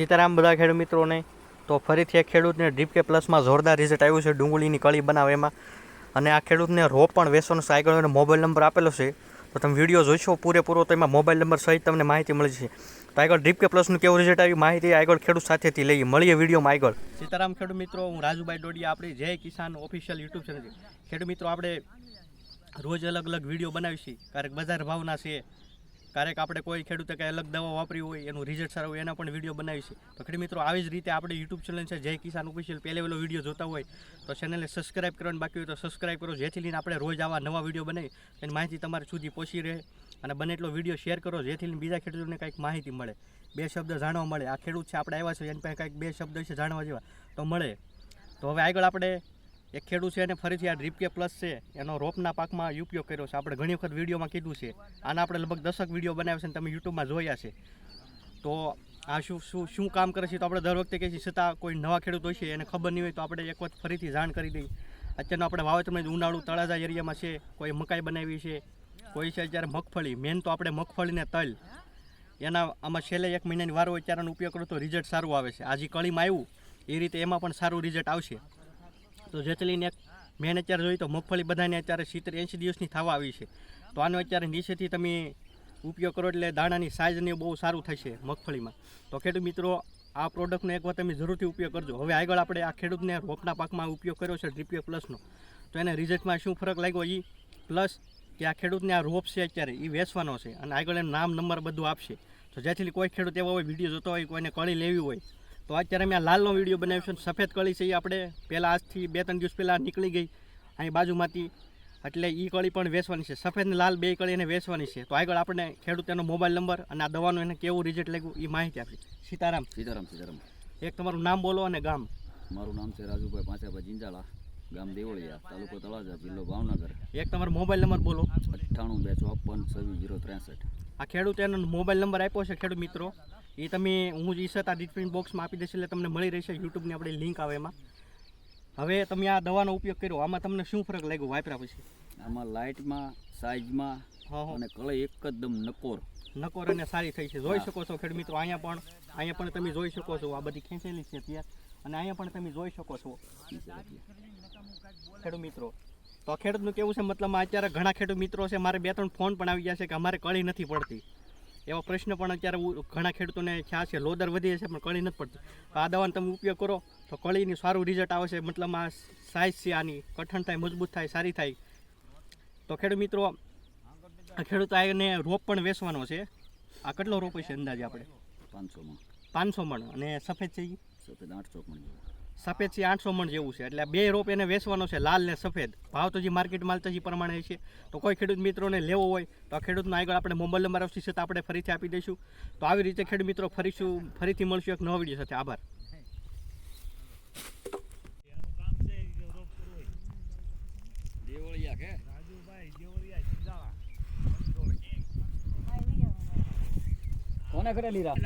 સીતારામ બધા ખેડૂત મિત્રોને, તો ફરીથી એક ખેડૂતને ડ્રીપ કે પ્લસમાં જોરદાર રિઝલ્ટ આવ્યું છે, ડુંગળીની કળી બનાવે એમાં. અને આ ખેડૂતને રોપ પણ વેચવાનો છે, આગળ એનો મોબાઈલ નંબર આપેલો છે. તો તમે વીડિયો જોઈશો પૂરેપૂરો, તો એમાં મોબાઈલ નંબર સહિત તમને માહિતી મળી છે તો આગળ ડ્રીપ કે પ્લસનું કેવું રિઝલ્ટ આવ્યું, માહિતી આગળ ખેડૂત સાથેથી લઈએ. મળીએ વિડીયોમાં આગળ. સીતારામ ખેડૂત મિત્રો, હું રાજુભાઈ ડોડિયા, આપણી જય કિસાન ઓફિશિયલ યુટ્યુબ ચેનલ ખેડૂત મિત્રો, આપણે રોજ અલગ અલગ વીડિયો બનાવીશી. ક્યારેક બજાર ભાવના છે ક્યારેક આપણે કોઈ ખેડૂતે કંઈ અલગ દવા વાપરી હોય, એનું રિઝલ્ટ સારું હોય, એના પણ વીડિયો બનાવી છે. તો ખેડૂત મિત્રો, આવી જ રીતે આપણે યુટ્યુબ ચેનલ છે, જય કિસાન ઓફિશિયલ પહેલે પહેલો વીડિયો જોતા હોય, તો ચેનલને સબસ્ક્રાઇબ કરવાનું બાકી હોય તો સબસ્ક્રાઇબ કરો. જેથી લઈને આપણે રોજ આવા નવા વીડિયો બનાવી, એની માહિતી તમારી સુધી પહોંચી રહે. અને બને એટલો વીડિયો શેર કરો, જેથી લઈને બીજા ખેડૂતોને કંઈક માહિતી મળે. બે શબ્દ જાણવા મળે. આ ખેડૂત છે, આપણે આવ્યા છે એની પાસે કંઈક બે શબ્દ છે, જાણવા જેવા. તો મળે. તો હવે આગળ આપણે એક ખેડૂત છે એને ફરીથી આ ડ્રીપકે પ્લસ છે. એનો રોપના પાકમાં ઉપયોગ કર્યો છે. આપણે ઘણી વખત વિડીયોમાં કીધું છે. આના આપણે લગભગ દસક વીડિયો બનાવ્યા છે અને તમે યુટ્યુબમાં જોયા છે. તો આ શું શું શું કામ કરે છે તો આપણે દર વખતે કહીએ છીએ, છતાં કોઈ નવા ખેડૂત હોય છે એને ખબર નહીં હોય તો આપણે એક વખત ફરીથી જાણ કરી દઈએ. અત્યારનો આપણે વાવેતરમાં ઉનાળુ તળાજા એરિયામાં છે. કોઈ મકાઈ બનાવી છે. કોઈ છે અત્યારે મગફળી. મેન તો આપણે મગફળીને તલ. એના આમાં છેલ્લે એક મહિનાની વાર હોય ત્યારે ઉપયોગ કરો તો રિઝલ્ટ સારું આવે છે. આજે કળીમાં આવ્યું, એ રીતે એમાં પણ સારું રિઝલ્ટ આવશે. તો જેથી એક મેન અત્યારે જોઈએ તો મગફળી બધાને અત્યારે સિત્તેર એંશી દિવસની થવા આવી છે. તો આનો અત્યારે નીચેથી તમે ઉપયોગ કરો એટલે દાણાની સાઇઝને બહુ સારું થશે મગફળીમાં. તો ખેડૂત મિત્રો, આ પ્રોડક્ટનો એક વાર તમે જરૂરથી ઉપયોગ કરજો. હવે આગળ આપણે આ ખેડૂતને રોપના પાકમાં ઉપયોગ કર્યો છે ડ્રીપીઓ પ્લસનો તો એને રિઝલ્ટમાં શું ફરક લાગ્યો એ પ્લસ કે આ ખેડૂતને આ રોપ છે અત્યારે એ વેચવાનો છે. અને આગળ એનું નામ નંબર બધું આપશે. તો જેથી કોઈ ખેડૂત એવો હોય, વીડિયો જોતો હોય, કોઈને કળી લેવી હોય તો અત્યારે મેં આ લાલનો વીડિયો બનાવ્યો છે સફેદ કળી છે એ આપણે. પહેલાં આજથી બે ત્રણ દિવસ પહેલાં નીકળી ગઈ. અહીં બાજુમાંથી. એટલે એ કળી પણ વેચવાની છે. સફેદ ને લાલ બે કળી એને વેચવાની છે. તો આગળ આપણે ખેડૂત એનો મોબાઈલ નંબર અને આ દવાનું એને કેવું રિઝલ્ટ લાગ્યું એ માહિતી આપી સીતારામ. સીતારામ સીતારામ. એક તમારું નામ બોલો અને ગામ. મારું નામ છે રાજુભાઈ પાંચાભાઈ જિંજાળા. ગામ દેવળિયા તાલુકો તળાજા જિલ્લો ભાવનગર. એક તમારો મોબાઈલ નંબર બોલો. અઠ્ઠાણું બે ચોપન છવ્વીસ જીરો ત્રેસઠ. આ ખેડૂત એનો મોબાઈલ નંબર આપ્યો છે ખેડૂત મિત્રો. એ તમે હું જે ઈસત આ ડિસ્ક્રિપ્શન બોક્સમાં આપી દઈશ એટલે તમને મળી રહેશે યુટ્યુબની આપણે લિંક આવે એમાં. હવે તમે આ દવાનો ઉપયોગ કર્યો આમાં તમને શું ફરક લાગ્યો વાપર્યા પછી? આમાં લાઇટમાં સાઇઝમાં અને કળે એકદમ નકોર. નકોર અને સારી થઈ છે. જોઈ શકો છો ખેડ મિત્રો અહીંયા પણ અહીંયા પણ તમે જોઈ શકો છો. આ બધી ખેંચેલી છે ત્યાં અને અહીંયા પણ તમે જોઈ શકો છો. ખેડૂત મિત્રો તો ખેડૂતનું કેવું છે? મતલબમાં અત્યારે ઘણા ખેડૂત મિત્રો છે મારે બે ત્રણ ફોન પણ આવી ગયા છે કે અમારે કળી નથી પડતી. એવા પ્રશ્ન પણ અત્યારે ઘણા ખેડૂતોને ખ્યાલ છે. લોદર વધી છે પણ કળી નથી પડતી. તો આ દવાનો તમે ઉપયોગ કરો તો કળીની સારું રિઝલ્ટ આવશે મતલબ આ સાઇઝ છે આની કઠણ થાય મજબૂત થાય સારી થાય. તો ખેડૂત મિત્રો આ ખેડૂત આ એને રોપ પણ વેચવાનો છે. આ કેટલો રોપ છે અંદાજે આપણે? પાંચસોમાં પાંચસો મણ. અને સફેદ છે સફેદ આઠસો મણ સફેદ છે આઠસો મણ જેવું છે. એટલે બે રોપ એને વેચવાનો છે લાલ ને સફેદ. ભાવ તો જે માર્કેટ માલ તો જે પ્રમાણે છે. તો કોઈ ખેડૂત મિત્રોને લેવો હોય તો આ ખેડૂતનો આગળ આપણે મોબાઈલ નંબર આવશે તો આપણે ફરીથી આપી દઈશું. તો આવી રીતે ખેડૂત મિત્રો ફરીશું ફરીથી મળશું એક નવો વીડિયો સાથે. આભાર. કોને કરેલી રા?